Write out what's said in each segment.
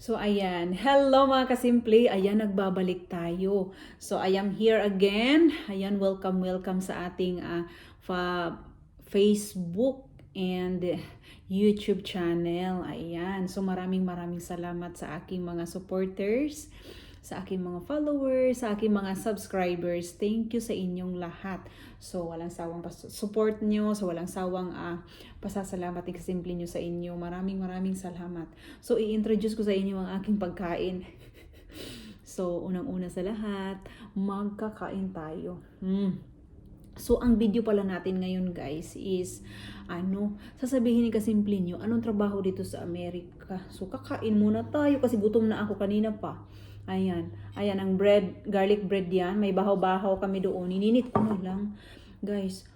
So ayan, hello mga kasimple, ayan nagbabalik tayo. So I am here again. Ayan, welcome welcome sa ating ah, fa- Facebook and YouTube channel. Ayan, so maraming maraming salamat sa aking mga supporters, sa aking mga followers, sa aking mga subscribers. Thank you sa inyong lahat. So walang sawang support nyo, so walang sawang ah, pasasalamat ng kasimple nyo sa inyo. Maraming maraming salamat. So, i-introduce ko sa inyo ang aking pagkain. so, unang-una sa lahat, magkakain tayo. Mm. So, ang video pala natin ngayon guys is, ano, sasabihin ni kasimple nyo, anong trabaho dito sa Amerika? So, kakain muna tayo kasi gutom na ako kanina pa. Ayan. Ayan, ang bread, garlic bread yan. May bahaw-bahaw kami doon. Ininit ko na lang. Guys,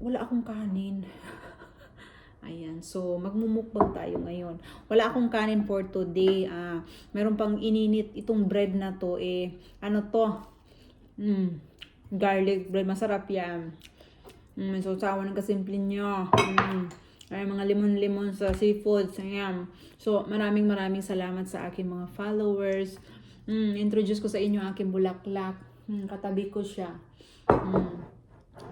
wala akong kanin. Ayan, so magmumukbang tayo ngayon. Wala akong kanin for today. Ah, meron pang ininit itong bread na to eh. Ano to? Mm, garlic bread, masarap 'yan. Mm, so sawa ng kasimple nyo. Mm. Ay, mga limon-limon sa seafoods. Ayan. So, maraming maraming salamat sa aking mga followers. Mm, introduce ko sa inyo aking bulaklak. Mm, katabi ko siya. Mm.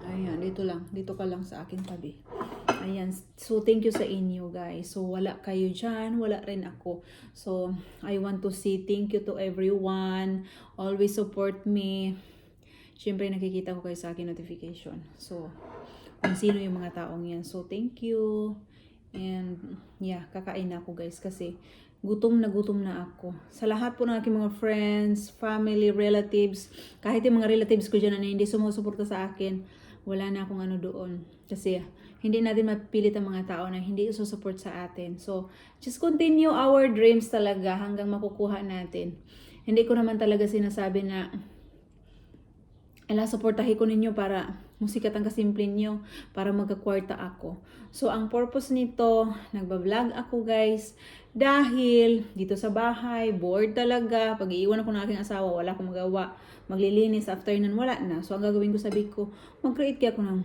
Ayan, dito lang. Dito ka lang sa aking tabi. Ayan. So, thank you sa inyo, guys. So, wala kayo dyan. Wala rin ako. So, I want to say thank you to everyone. Always support me. Siyempre, nakikita ko kayo sa aking notification. So, kung sino yung mga taong yan. So, thank you. And, yeah, kakain na ako, guys. Kasi, gutom na gutom na ako. Sa lahat po ng aking mga friends, family, relatives, kahit yung mga relatives ko dyan na hindi sumusuporta sa akin, wala na akong ano doon. Kasi, hindi natin mapilit ang mga tao na hindi susupport sa atin. So, just continue our dreams talaga hanggang makukuha natin. Hindi ko naman talaga sinasabi na ala supportahin ko ninyo para musikat ang kasimple nyo para magkakwarta ako. So, ang purpose nito, nagbablog ako guys, dahil dito sa bahay, bored talaga, pag iiwan ako ng aking asawa, wala akong magawa, maglilinis, after nun, wala na. So, ang gagawin ko, sabi ko, mag-create kaya ako ng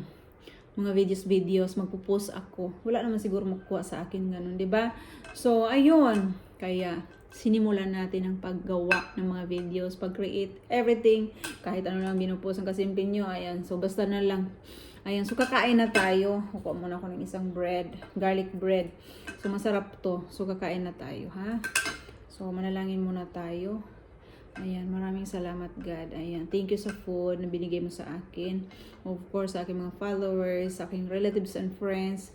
mga videos videos magpo-post ako. Wala naman siguro makukuha sa akin ganun 'di ba? So ayun. Kaya sinimulan natin ang paggawa ng mga videos pag-create everything kahit ano lang binupost ang kasimple nyo ayan. So basta na lang. Ayan so kakain na tayo. Kukuha muna ako ng isang bread garlic bread. So masarap to. So kakain na tayo ha? So manalangin muna tayo. Ayan, maraming salamat God. Ayan, thank you sa food na binigay mo sa akin. Of course, sa aking mga followers, sa aking relatives and friends.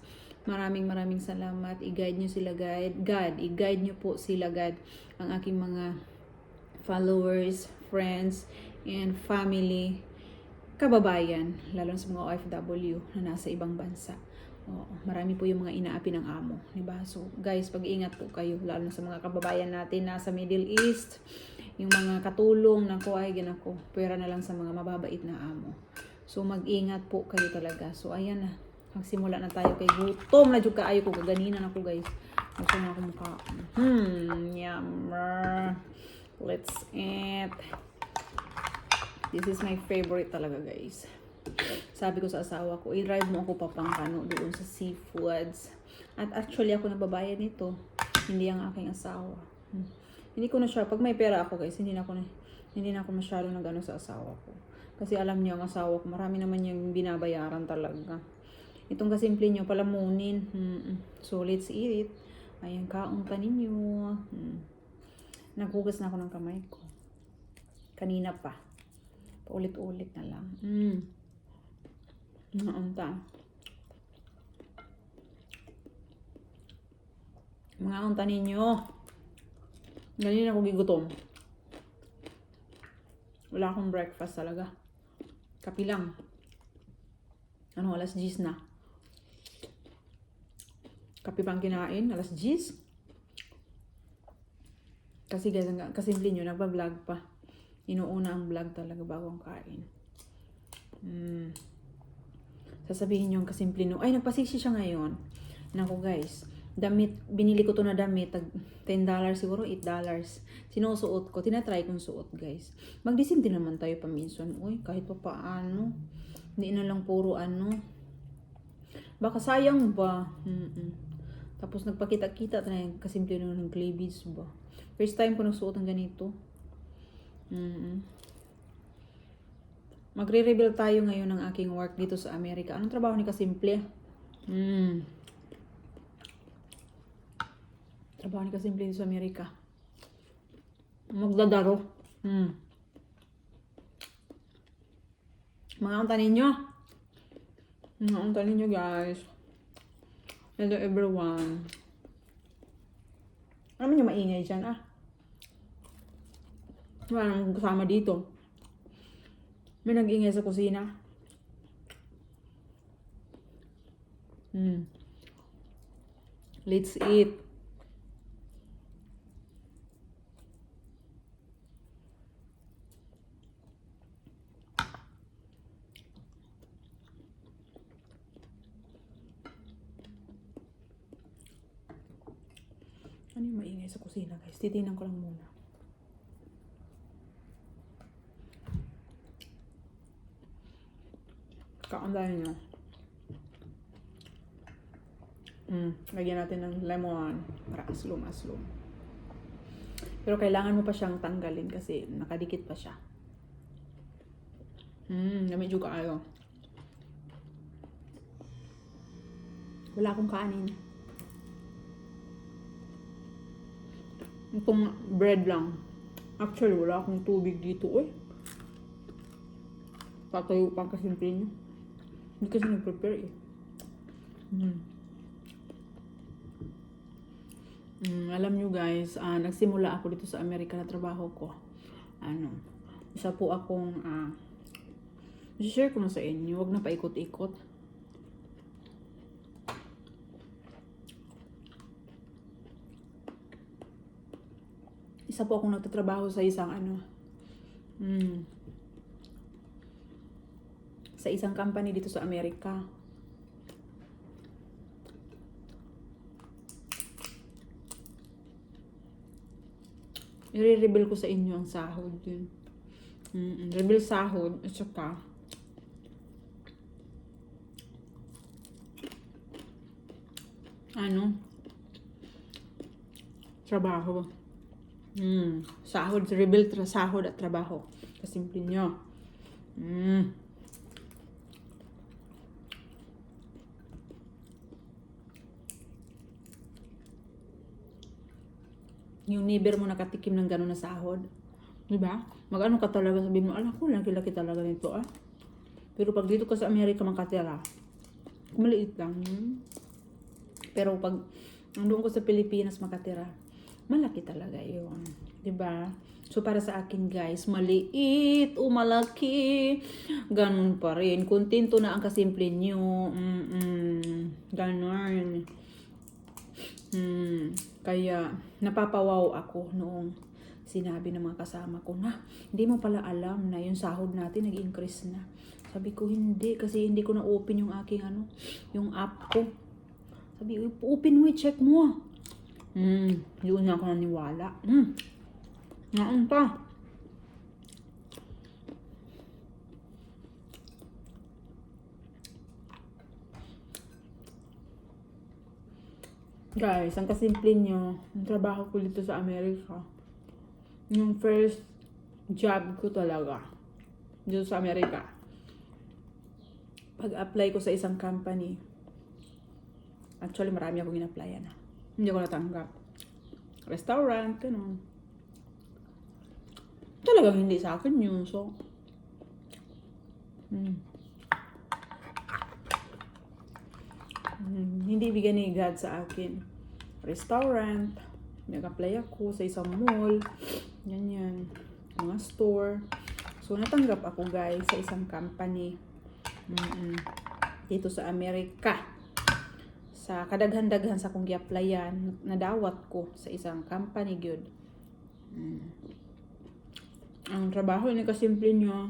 Maraming maraming salamat. I-guide nyo sila God. God, i-guide nyo po sila God. Ang aking mga followers, friends, and family, kababayan, lalo na sa mga OFW na nasa ibang bansa. Oo, marami po yung mga inaapi ng amo, 'di ba? So, guys, pag-ingat po kayo lalo na sa mga kababayan natin nasa Middle East, yung mga katulong na ko ay ginako, pera na lang sa mga mababait na amo. So, mag-ingat po kayo talaga. So, ayan na. Magsimula na tayo kay gutom na jud kaayo ko kaganinan ako, guys. Gusto na ako mukha. Hmm, yummer. Let's eat. This is my favorite talaga, guys. Sabi ko sa asawa ko, i-drive mo ako papangkano doon sa seafoods. At actually, ako nababayad nito. Hindi ang aking asawa. Hmm. Hindi ko na siya, pag may pera ako guys, hindi na ako, na, hindi na ako masyado nag ano sa asawa ko. Kasi alam niyo ang asawa ko, marami naman yung binabayaran talaga. Itong kasimple nyo, palamunin. Hmm. So, let's eat it. Ayan, kaong pa ninyo. Hmm. Naghugas na ako ng kamay ko. Kanina pa. Paulit-ulit na lang. Mm. Naunta. Mga unta ninyo. Ganyan ako gigutom. Wala akong breakfast talaga. Kapi lang. Ano, alas 10 na. Kapi pang kinain, alas 10. Kasi guys, ang kasimple nyo, nagpa-vlog pa. Inuuna ang vlog talaga bago ang kain. Mm. Sasabihin nyo ang kasimple nyo, ay nagpasiksi siya ngayon. Naku guys, damit, binili ko to na damit, tag $10 siguro, $8. Sinusuot ko, tinatry kong suot guys. Magdisin din naman tayo paminsan. Uy, kahit pa paano. Hindi na lang puro ano. Baka sayang ba? Mm-mm. Tapos nagpakita-kita na yung kasimple nung ng cleavage ba. First time ko nagsuot ng ganito. mm Magre-reveal tayo ngayon ng aking work dito sa Amerika. Anong trabaho ni Kasimple? Mm. Trabaho ni Kasimple dito sa Amerika. Magdadaro. Mm. Mga unta ninyo. Mga unta ninyo guys. Hello everyone. Ano yung maingay dyan ah? Wala namang kasama dito. May nag-ingay sa kusina. Hmm. Let's eat. Ano yung sa kusina guys? Titingnan ko lang muna. Kaandahin nyo. Mm, lagyan natin ng lemon para aslom-aslom. Pero kailangan mo pa siyang tanggalin kasi nakadikit pa siya. Mm, dami juga kayo. Wala akong kanin. Itong bread lang. Actually, wala akong tubig dito eh. Tatayo pa kasimple niya. Hindi kasi nag-prepare eh. Mm. Mm, alam nyo guys, ah, nagsimula ako dito sa Amerika na trabaho ko. Ano, isa po akong, ah, share ko na sa inyo, huwag na paikot-ikot. Isa po akong nagtatrabaho sa isang ano, mm, sa isang company dito sa Amerika. I-reveal ko sa inyo ang sahod yun. Mm, reveal sahod at saka ano trabaho. Mm, sahod, reveal tra sahod at trabaho. Kasimple nyo. Mm. yung neighbor mo nakatikim ng gano'n na sahod. Di ba? Mag-ano ka talaga, sabi mo, alam ko, laki-laki talaga nito ah. Pero pag dito ka sa Amerika makatira, maliit lang. Pero pag andun ko sa Pilipinas makatira, malaki talaga yun. Ba? So para sa akin guys, maliit o malaki, ganun pa rin. Kontento na ang kasimple nyo. Mm-mm. Ganun. Hmm, kaya napapawaw ako noong sinabi ng mga kasama ko na hindi mo pala alam na yung sahod natin nag-increase na. Sabi ko hindi kasi hindi ko na open yung aking ano, yung app ko. Sabi open mo, check mo. Hmm, yun na ako naniwala. Hmm. Naon pa. Guys, ang kasimple nyo, ang trabaho ko dito sa Amerika, yung first job ko talaga, dito sa Amerika, pag-apply ko sa isang company, actually marami akong in-applyan na. Hindi ko natanggap. Restaurant, ano. Talagang hindi sa akin yun, so. Hmm. Hmm, hindi bigyan ni God sa akin. Restaurant. Nag-apply ako sa isang mall. Ganyan. Mga store. So, natanggap ako guys sa isang company. Mm-mm. Dito sa Amerika. Sa kadaghan-daghan sa kong gi-applyan, nadawat ko sa isang company gyud. Mm. Ang trabaho ni kasimple nyo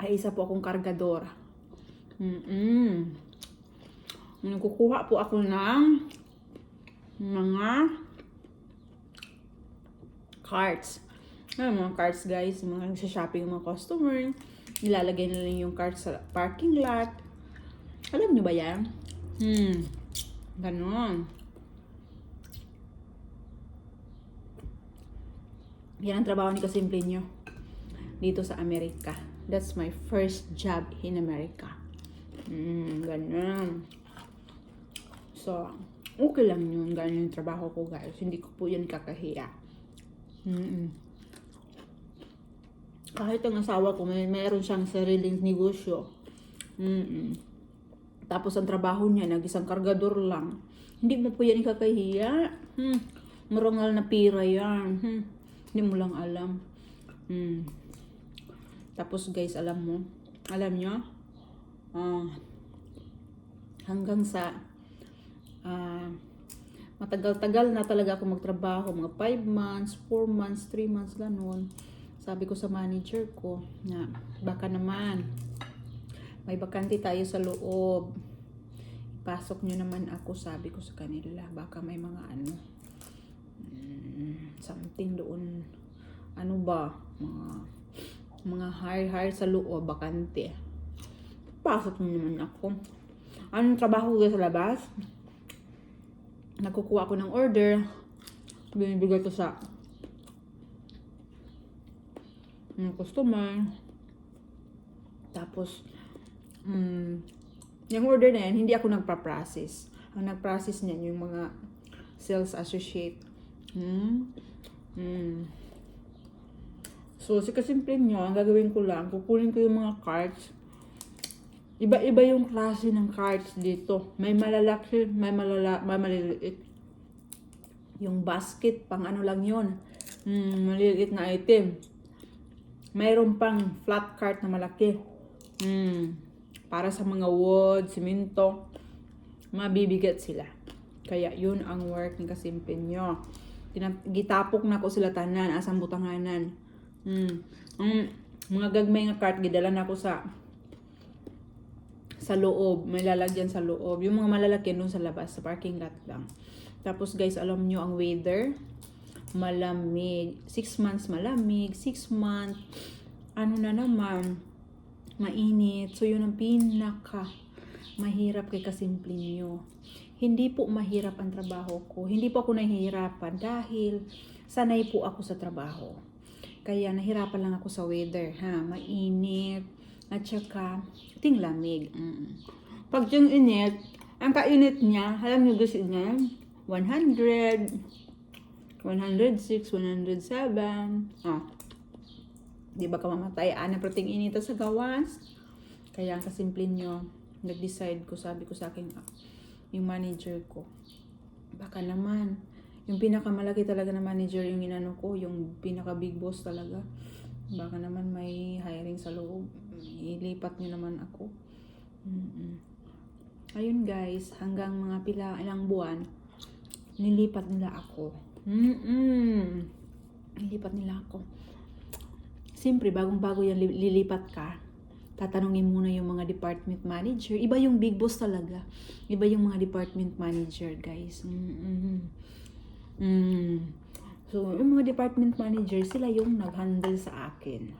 ay isa po akong kargador. Mm-mm. Nagkukuha po ako ng mga cards. Ano mga cards guys, mga nagsha-shopping mga customer. Nilalagay nila yung cards sa parking lot. Alam nyo ba yan? Hmm. Ganon. Yan ang trabaho ni Kasimple dito sa Amerika. That's my first job in America. Mm, ganun. So, okay lang yun. Ganun yung trabaho ko, guys. Hindi ko po yun kakahiya. Mm Kahit ang asawa ko, may meron siyang sariling negosyo. Mm Tapos ang trabaho niya, nag-isang kargador lang. Hindi mo po yan ikakahiya. Hmm. Marangal na pira yan. Hmm. Hindi mo lang alam. Hmm. Tapos guys, alam mo, alam nyo, ah, hanggang sa ah, matagal-tagal na talaga ako magtrabaho, mga 5 months, 4 months, 3 months, ganun. Sabi ko sa manager ko na baka naman may bakante tayo sa loob. Pasok nyo naman ako, sabi ko sa kanila. Baka may mga ano, mm, something doon. Ano ba? Mga, mga hire-hire sa loob, bakante. Pasok nyo naman ako. Anong trabaho ko sa labas? Nagkukuha ako ng order. Binibigay ko sa ng customer. Tapos, mm, yung order na yan, hindi ako nagpa-process. Ang nag-process niyan yung mga sales associate. Hmm? Hmm. So, si kasimple nyo, ang gagawin ko lang, kukunin ko yung mga cards. Iba-iba yung klase ng cards dito. May malalaki, may malala, may maliliit. Yung basket, pang ano lang yon Hmm, maliliit na item. Mayroon pang flat cart na malaki. Hmm, para sa mga wood, simento, mabibigat sila. Kaya yun ang work ng kasimple nyo. Gitapok na ko sila tanan, asang butanganan. Hmm. Ang mga gagmay nga cart, gidala na ko sa sa loob, may lalagyan sa loob. Yung mga malalaki doon sa labas, sa parking lot lang. Tapos guys, alam nyo ang weather, malamig. Six months malamig, six months, ano na naman, mainit. So yun ang pinaka mahirap kay kasimple nyo. Hindi po mahirap ang trabaho ko. Hindi po ako nahihirapan dahil sanay po ako sa trabaho. Kaya nahirapan lang ako sa weather, ha? Mainit, at saka tinglamig. Mm. Pag yung init, ang kainit niya, alam niyo gusto niya, 100, 106, 107. Ah. Di ba ka mamatay? Ana prating inita sa gawas. Kaya ang kasimple nyo, nag-decide ko, sabi ko sa akin, ah, yung manager ko, baka naman, yung pinakamalaki talaga na manager yung inano ko, yung pinaka big boss talaga. Baka naman may hiring sa loob. Ilipat nyo naman ako. Mm-mm. Ayun guys, hanggang mga pila ilang buwan, nilipat nila ako. Mm-mm. Nilipat nila ako. Siyempre, bagong-bago yan li- lilipat ka, tatanungin muna yung mga department manager. Iba yung big boss talaga. Iba yung mga department manager, guys. Mm-mm. Mm. So, yung mga department manager, sila yung nag-handle sa akin.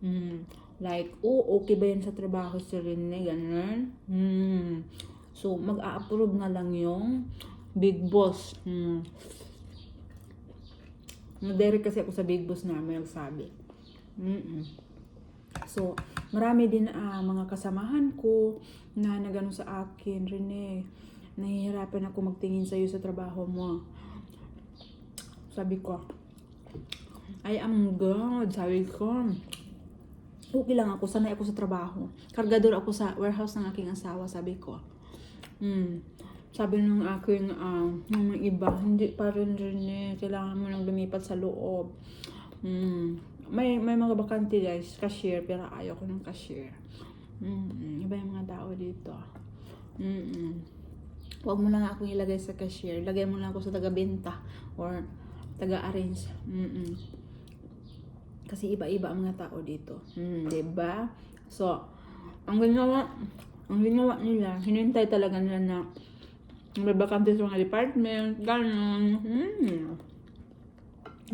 Mm. Like, oh, okay ba yan sa trabaho si Rene? Ganun. Mm. So, mag-a-approve na lang yung big boss. Mm. Nadirect kasi ako sa big boss namin nagsabi. Mm-mm. So, marami din ah, mga kasamahan ko na nagano sa akin, Rene, nahihirapan ako magtingin sa'yo sa trabaho mo. Sabi ko, I am good. Sabi ko, okay lang ako. Sanay ako sa trabaho. Kargador ako sa warehouse ng aking asawa. Sabi ko, hmm, sabi ng aking, uh, ng iba, hindi pa rin eh. Kailangan mo lang lumipat sa loob. Hmm, may, may mga bakante guys, cashier, pero ayaw ko ng cashier. Mm, iba yung mga tao dito. Mm, Huwag mo lang ako ilagay sa cashier. Lagay mo lang ako sa taga-benta or taga-arrange. Mm-mm. Kasi iba-iba ang mga tao dito. Mm, ba? So, ang ginawa, ang ginawa nila, hinintay talaga nila na may bakante sa mga department, ganun. Mm.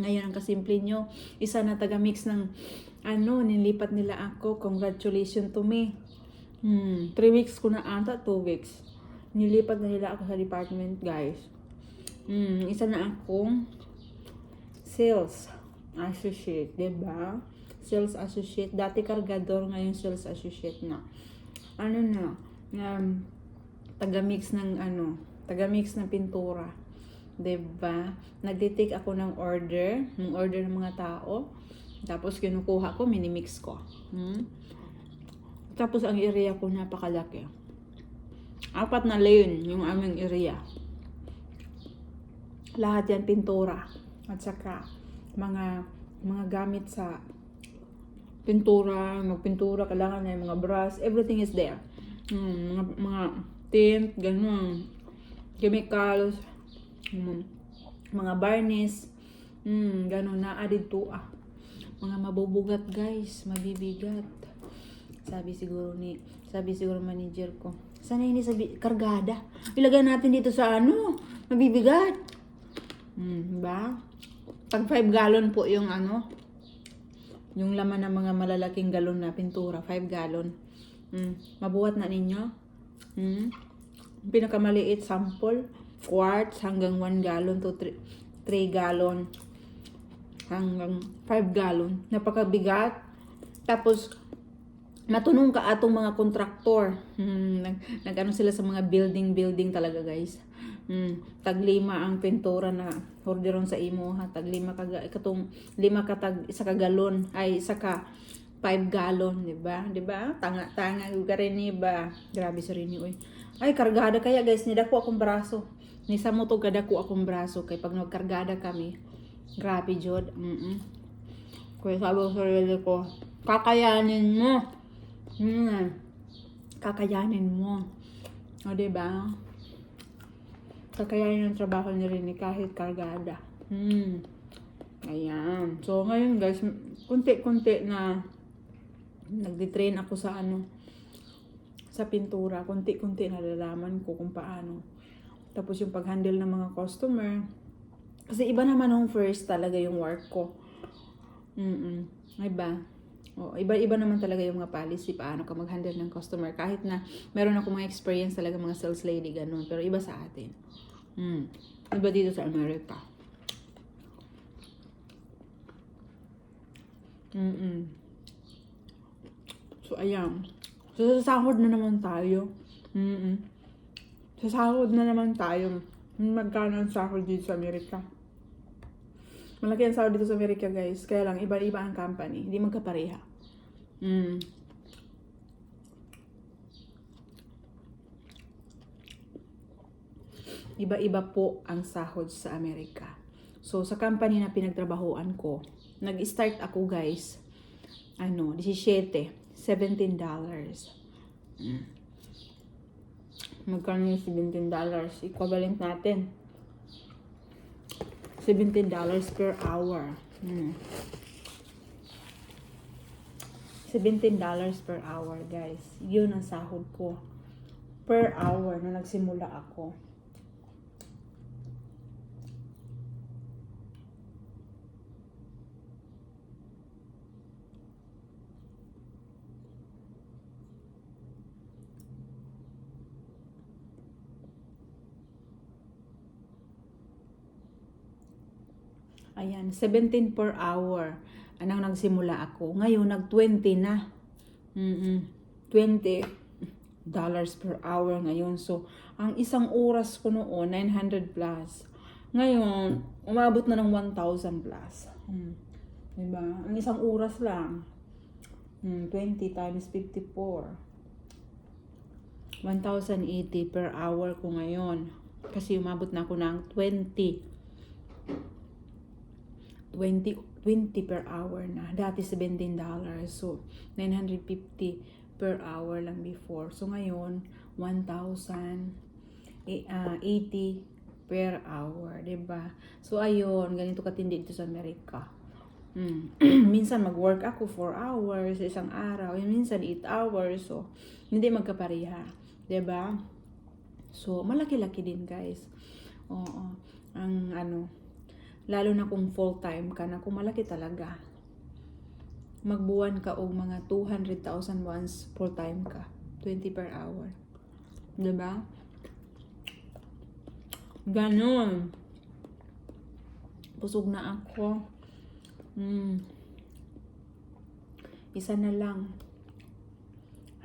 Ngayon, ang kasimple nyo, isa na taga-mix ng ano, nilipat nila ako. Congratulations to me. Hmm, three weeks ko na ata, two weeks. nilipat na nila ako sa department, guys. Mm, isa na akong sales associate, ba? Sales associate, dati kargador, ngayon sales associate na. Ano na, um, taga-mix ng ano, taga-mix ng pintura. Ba? Nagde-take ako ng order, ng order ng mga tao. Tapos kinukuha ko, minimix ko. Hmm? Tapos ang area ko napakalaki. Apat na lane yung aming area. Lahat yan pintura. At saka mga mga gamit sa pintura, magpintura, kailangan na yung mga brush, everything is there. Hmm, mga, mga tint, ganun. Chemicals, hmm, mga varnish, hmm, ganun na added to ah. Mga mabubugat guys, mabibigat. Sabi siguro ni, sabi siguro manager ko, sana hindi sabi, kargada. Ilagay natin dito sa ano, mabibigat. Hmm, ba? Pag 5 gallon po yung ano, yung laman ng mga malalaking galon na pintura, 5 gallon. Hmm, mabuhat na ninyo. Hmm. Pinakamaliit sample, quarts hanggang 1 gallon to 3, 3 gallon hanggang 5 gallon. Napakabigat. Tapos, matunong ka atong mga kontraktor. Hmm, nag, nag-ano sila sa mga building-building talaga guys. Hmm, taglima ang pintura na orderon sa imo ha. Taglima ka katong lima ka tag isa ka galon ay isa ka 5 gallon, di ba? Di ba? Tanga-tanga rin ni ba? Grabe sa rin oy. Ay kargada kaya guys, ni dako akong braso. Ni sa mo to kadako akong braso kay pag nagkargada kami. Grabe jud. Mm. -mm. Kaya sabi ko sa sarili ko, kakayanin mo. Hmm. Kakayanin mo. O, di ba? Kakayanin ang trabaho ni Rini kahit kargada. Hmm. Ayan. So, ngayon guys, kunti-kunti na nagdi-train ako sa ano, sa pintura. Kunti-kunti nalalaman ko kung paano. Tapos yung pag-handle ng mga customer. Kasi iba naman yung first talaga yung work ko. Mm-mm. Iba. O, iba-iba naman talaga yung mga policy, paano ka mag-handle ng customer. Kahit na meron ako mga experience talaga mga sales lady, ganun. Pero iba sa atin. Mm. Iba dito sa Amerika. Mm-mm. So, ayan. So, sa sahod na naman tayo. Mm-mm. Sa na naman tayo. Magkano ang sahod dito sa Amerika? Malaki ang sahod dito sa Amerika, guys. Kaya lang, iba-iba ang company. Hindi magkapareha. Mm. Iba-iba po ang sahod sa Amerika. So, sa company na pinagtrabahoan ko, nag-start ako, guys, ano, 17, 17 dollars. Mm. Magkano yung 17 dollars? Equivalent natin. 17 dollars per hour. Hmm. 17 dollars per hour, guys. Yun ang sahod ko. Per hour na nagsimula ako. Ayan, 17 per hour. Anong nagsimula ako. Ngayon, nag-20 na. Mm 20 dollars per hour ngayon. So, ang isang oras ko noon, 900 plus. Ngayon, umabot na ng 1,000 plus. Hmm. Diba? Ang isang oras lang. Hmm, 20 times 54. 1,080 per hour ko ngayon. Kasi umabot na ako ng 20 20, 20 per hour na. Dati $17 So, 950 per hour lang before. So, ngayon, 1,080 per hour. ba So, ayun. Ganito katindi dito sa Amerika. Mm. minsan mag-work ako 4 hours isang araw. Minsan 8 hours. So, hindi magkapareha. ba So, malaki-laki din, guys. Oo. Ang ano, Lalo na kung full-time ka na, kung malaki talaga. Magbuwan ka og mga 200,000 once full-time ka. 20 per hour. ba? Ganon. Busog na ako. Mm. Isa na lang.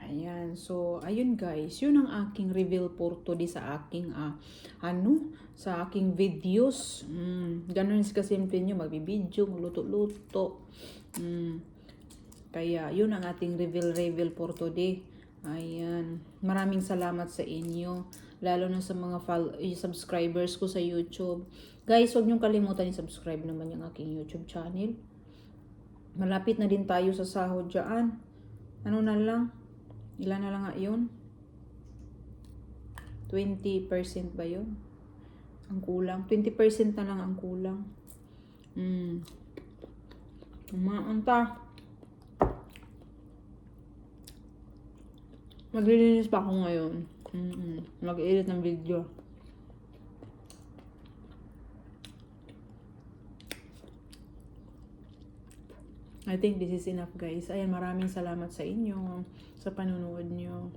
Ayan. So, ayun guys. Yun ang aking reveal for today sa aking, ah, ano, sa aking videos. Mm. Ganun kasimple nyo. Magbibideo, magluto-luto. Mm. Kaya, yun ang ating reveal-reveal for today. Ayan. Maraming salamat sa inyo. Lalo na sa mga eh, subscribers ko sa YouTube. Guys, huwag niyong kalimutan i-subscribe naman yung aking YouTube channel. Malapit na din tayo sa sahod dyan. Ano na lang? Ilan na lang nga yun? 20% ba yun? Ang kulang. 20% na lang ang kulang. Hmm. Umaan ta. Maglilinis pa ako ngayon. Mm Mag-edit ng video. I think this is enough guys. Ayan, maraming salamat sa inyo sa panonood nyo.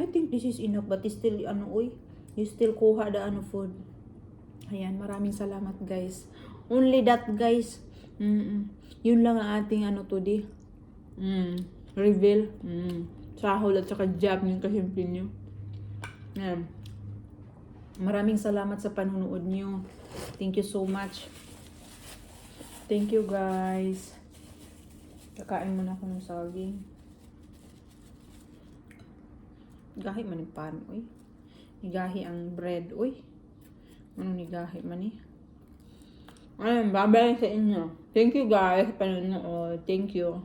I think this is enough but still ano oy, you still kuha the ano food. Ayan, maraming salamat guys. Only that guys. Mm Yun lang ang ating ano today. Mm. Reveal. Mm. Sahol at saka job yung kasimple nyo. Ayan. Maraming salamat sa panonood nyo. Thank you so much. Thank you guys. Kakain muna ako ng saging. Gahi man yung pan, uy. Nigahi ang bread, uy. Ano nigahi man eh. Ayun, babay sa inyo. Thank you guys. Panonood. Thank you.